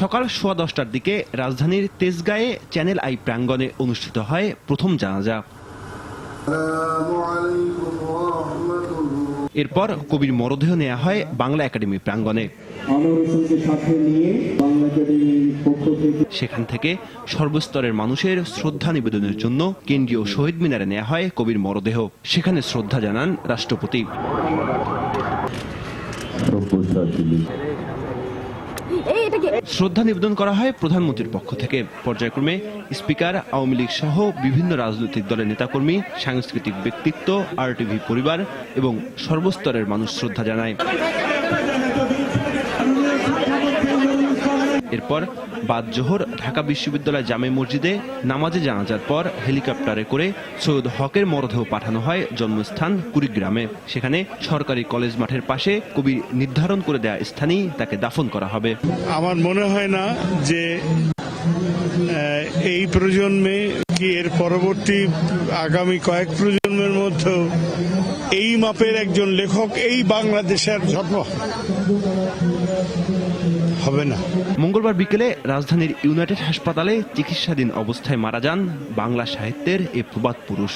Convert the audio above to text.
সকাল সোয়া দশটার দিকে রাজধানীর তেজগাঁয়ে চ্যানেল আই প্রাঙ্গণে অনুষ্ঠিত হয় প্রথম জানাজা। এরপর কবির মরদেহ নেওয়া হয় বাংলা একাডেমি প্রাঙ্গণে। সেখান থেকে সর্বস্তরের মানুষের শ্রদ্ধা নিবেদনের জন্য কেন্দ্রীয় শহীদ মিনারে নেওয়া হয় কবির মরদেহ। সেখানে শ্রদ্ধা জানান রাষ্ট্রপতি। শ্রদ্ধা নিবেদন করা হয় প্রধানমন্ত্রীর পক্ষ থেকে। পর্যায়ক্রমে স্পিকার, আওয়ামী লীগ সহ বিভিন্ন রাজনৈতিক দলের নেতাকর্মী, সাংস্কৃতিক ব্যক্তিত্ব, আরটিভি পরিবার এবং সর্বস্তরের মানুষ শ্রদ্ধা জানায়। এরপর বাদ জোহর ঢাকা বিশ্ববিদ্যালয় জামে মসজিদে নামাজে জানাজার পর হেলিকপ্টারে করে সৈয়দ হকের মরদেহ পাঠানো হয় জন্মস্থান কুড়িগ্রামে। সেখানে সরকারি কলেজ মাঠের পাশে কবি নির্ধারণ করে দেয়া স্থানেই তাকে দাফন করা হবে। আমার মনে হয় না যে এই প্রজন্মে কি এর পরবর্তী আগামী কয়েক প্রজন্মের মধ্যেও এই মাপের একজন লেখক এই বাংলাদেশের জন্ম হবে না। মঙ্গলবার বিকেলে রাজধানীর ইউনাইটেড হাসপাতালে চিকিৎসাধীন অবস্থায় মারা যান বাংলা সাহিত্যের এ প্রবাদ পুরুষ।